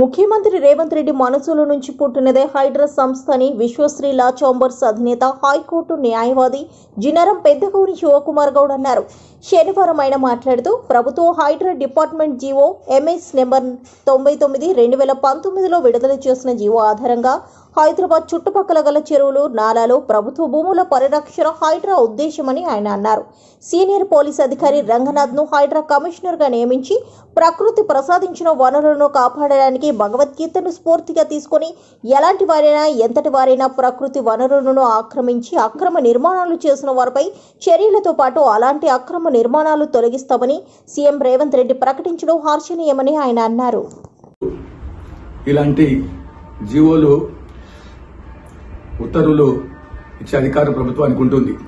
ముఖ్యమంత్రి రేవంత్ రెడ్డి మనసులో నుంచి పుట్టినదే హైడ్రా సంస్థ అని విశ్వశ్రీ లా చాంబర్స్ అధినేత హైకోర్టు న్యాయవాది జినరం పెద్దగౌరి శివకుమార్ గౌడ్ అన్నారు. శనివారం ఆయన మాట్లాడుతూ ప్రభుత్వం Hydraa department GO MS number తొంభై తొమ్మిది రెండు వేల పంతొమ్మిదిలో విడుదల చేసిన జీవో ఆధారంగా హైదరాబాద్ చుట్టుపక్కల గల చెరువులు నాలాలు ప్రభుత్వ భూముల పరిరక్షణ హైడ్రా ఉద్దేశమని ఆయన అన్నారు. సీనియర్ పోలీస్ అధికారి రంగనాథ్ను హైడ్రా కమిషనర్గా నియమించి ప్రకృతి ప్రసాదించిన వనరులను కాపాడడానికి భగవద్గీతను స్ఫూర్తిగా తీసుకొని ఎలాంటి వారైనా ఎంతటి వారైనా ప్రకృతి వనరులను ఆక్రమించి అక్రమ నిర్మాణాలు చేసిన వారిపై చర్యలతో పాటు అలాంటి అక్రమ నిర్మాణాలు తొలగిస్తామని సీఎం రేవంత్ రెడ్డి ప్రకటించడం హర్షణీయమని ఆయన అన్నారు. ఇలాంటి జీవోలు ఉత్తర్వులు ఇచ్చే అధికారం ప్రభుత్వానికి ఉంటుంది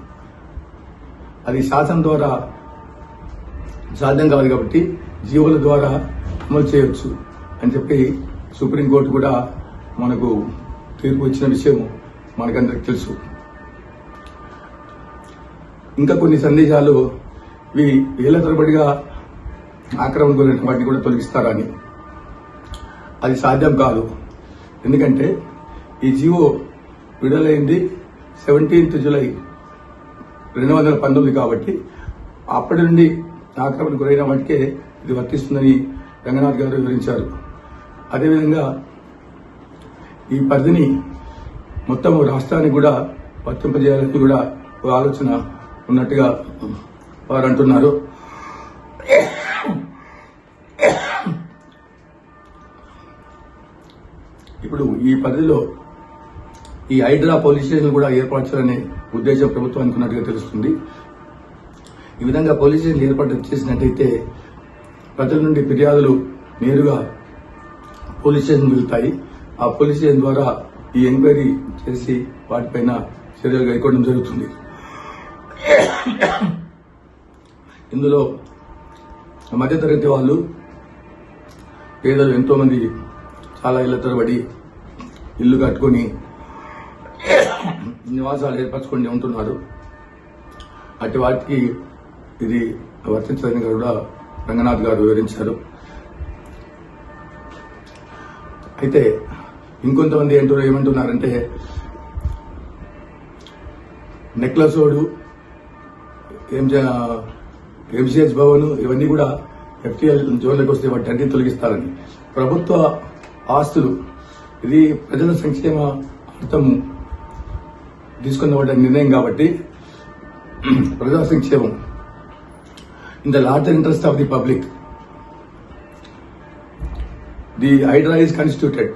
అది శాసనం ద్వారా సాధ్యం కాదు కాబట్టి జీవోల ద్వారా అమలు చేయవచ్చు అని చెప్పి సుప్రీంకోర్టు కూడా మనకు తీర్పు ఇచ్చిన విషయం మనకందరికి తెలుసు. ఇంకా కొన్ని సందేశాలు ఇవి వేల తరబడిగా ఆక్రమణ గురైన వాటిని కూడా తొలగిస్తారని. అది సాధ్యం కాదు. ఎందుకంటే ఈ జీవో విడుదలైంది సెవెంటీన్త్ జూలై రెండు వందల పంతొమ్మిది కాబట్టి అప్పటి నుండి ఆక్రమణ గురైన వాటికే ఇది వర్తిస్తుందని రంగనాథ్ గారు వివరించారు. అదేవిధంగా ఈ పరిధిని మొత్తం రాష్ట్రానికి కూడా వర్తింపజేయాలని కూడా ఒక ఆలోచన ఉన్నట్టుగా వారు అంటున్నారు. ఇప్పుడు ఈ పరిధిలో ఈ హైడ్రా పోలీస్ స్టేషన్ కూడా ఏర్పాటు చేయాలనే ఉద్దేశం ప్రభుత్వం అనుకున్నట్టుగా తెలుస్తుంది. ఈ విధంగా పోలీస్ స్టేషన్ ఏర్పాటు చేసినట్టయితే ప్రజల నుండి ఫిర్యాదులు నేరుగా పోలీస్ స్టేషన్ వెళ్తాయి. ఆ పోలీస్ స్టేషన్ ద్వారా ఈ ఎంక్వైరీ చేసి వాటిపైన చర్యలు కైకోవడం జరుగుతుంది. ఇందులో మధ్యతరగతి వాళ్ళు పేదలు ఎంతోమంది చాలా ఇళ్ళ తరబడి ఇల్లు కట్టుకొని నివాసాలు ఏర్పరచుకొని ఉంటున్నారు. అటు వాటికి ఇది వర్తించదని కూడా రంగనాథ్ గారు వివరించారు. అయితే ఇంకొంతమంది ఏంటో ఏమంటున్నారంటే నెక్లెస్ రోడ్డు ఎంసీహెచ్ భవన్ ఇవన్నీ కూడా ఎఫ్టీఎల్ జోన్లోకి వస్తే వాటి అన్ని తొలగిస్తారని. ప్రభుత్వ ఆస్తులు ఇది ప్రజల సంక్షేమ అర్థం తీసుకున్న నిర్ణయం కాబట్టి ప్రజా సంక్షేమం in the larger interest of the public the Hydraa is constituted.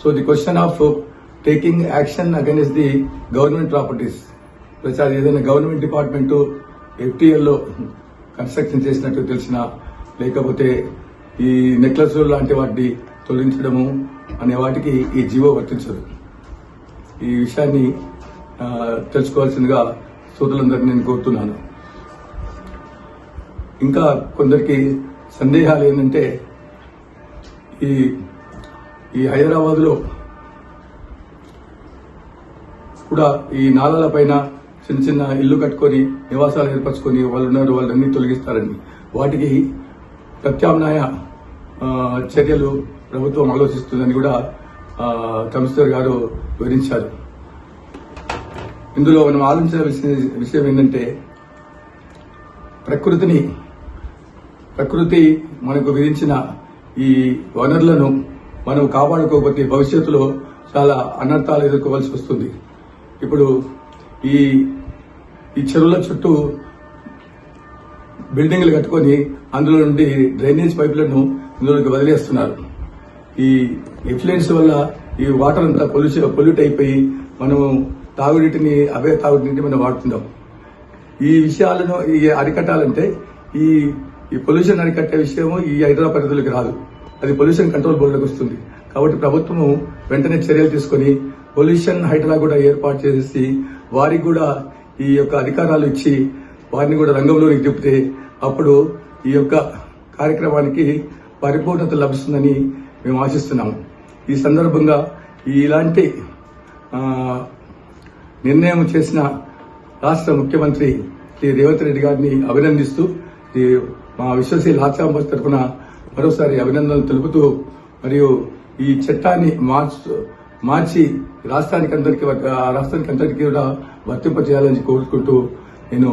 So the question of taking action action the government properties ప్రచారం ఏదైనా గవర్నమెంట్ డిపార్ట్మెంట్ ఎఫ్టీఎల్లో కన్స్ట్రక్షన్ చేసినట్టు తెలిసిన లేకపోతే ఈ నెక్లెస్ లాంటి వాటిని తొలగించడము అనే వాటికి ఈ జీవో వర్తించదు ఈ విషయాన్ని తెలుసుకోవాల్సిందిగా శ్రోతలందరినీ నేను కోరుతున్నాను. ఇంకా కొందరికి సందేహాలు ఏంటంటే ఈ ఈ హైదరాబాద్లో కూడా ఈ నాలాల పైన చిన్న చిన్న ఇల్లు కట్టుకొని నివాసాలు ఏర్పరచుకొని వాళ్ళు ఉన్నారు వాళ్ళన్నీ తొలగిస్తారని. వాటికి ప్రత్యామ్నాయ చర్యలు ప్రభుత్వం ఆలోచిస్తుందని కూడా కమిషనర్ గారు వివరించారు. ఇందులో మనం ఆలోచించిన విషయం- విషయం ఏంటంటే ప్రకృతిని ప్రకృతి మనకు విధించిన ఈ వనరులను మనం కాపాడుకోకపోతే భవిష్యత్తులో చాలా అనర్థాలు ఎదుర్కోవాల్సి వస్తుంది. ఇప్పుడు ఈ ఈ చెరువుల చుట్టూ బిల్డింగ్లు కట్టుకొని అందులో నుండి డ్రైనేజ్ పైపులను ఇందులోకి వదిలేస్తున్నారు. ఈ ఎఫ్లుయెన్స్ వల్ల ఈ వాటర్ అంతా పొల్యూషన్ పొల్యూట్ అయిపోయి మనము తాగునీటిని అవే తాగునీటిని మనం వాడుతున్నాం ఈ విషయాలను ఈ అరికట్టాలంటే ఈ ఈ పొల్యూషన్ అరికట్టే విషయము ఈ హైదరాబాద్ పరిధిలోకి రాదు. అది పొల్యూషన్ కంట్రోల్ బోర్డులోకి వస్తుంది. కాబట్టి ప్రభుత్వము వెంటనే చర్యలు తీసుకొని పొల్యూషన్ హైడ్రా కూడా ఏర్పాటు చేసి వారికి కూడా ఈ యొక్క అధికారాలు ఇచ్చి వారిని కూడా రంగంలోనికి తిప్పితే అప్పుడు ఈ యొక్క కార్యక్రమానికి పరిపూర్ణత లభిస్తుందని మేము ఆశిస్తున్నాము. ఈ సందర్భంగా ఇలాంటి నిర్ణయం చేసిన రాష్ట్ర ముఖ్యమంత్రి శ్రీ రేవంత్ రెడ్డి గారిని అభినందిస్తూ ఈ మా విశ్వశీల లాచాంబర్ తరఫున మరోసారి అభినందనలు తెలుపుతూ మరియు ఈ చట్టాన్ని మార్చు మార్చి రాష్ట్రానికి అందరికీ రాష్ట్రానికి అందరికీ కూడా వర్తింపజేయాలని కోరుకుంటూ నేను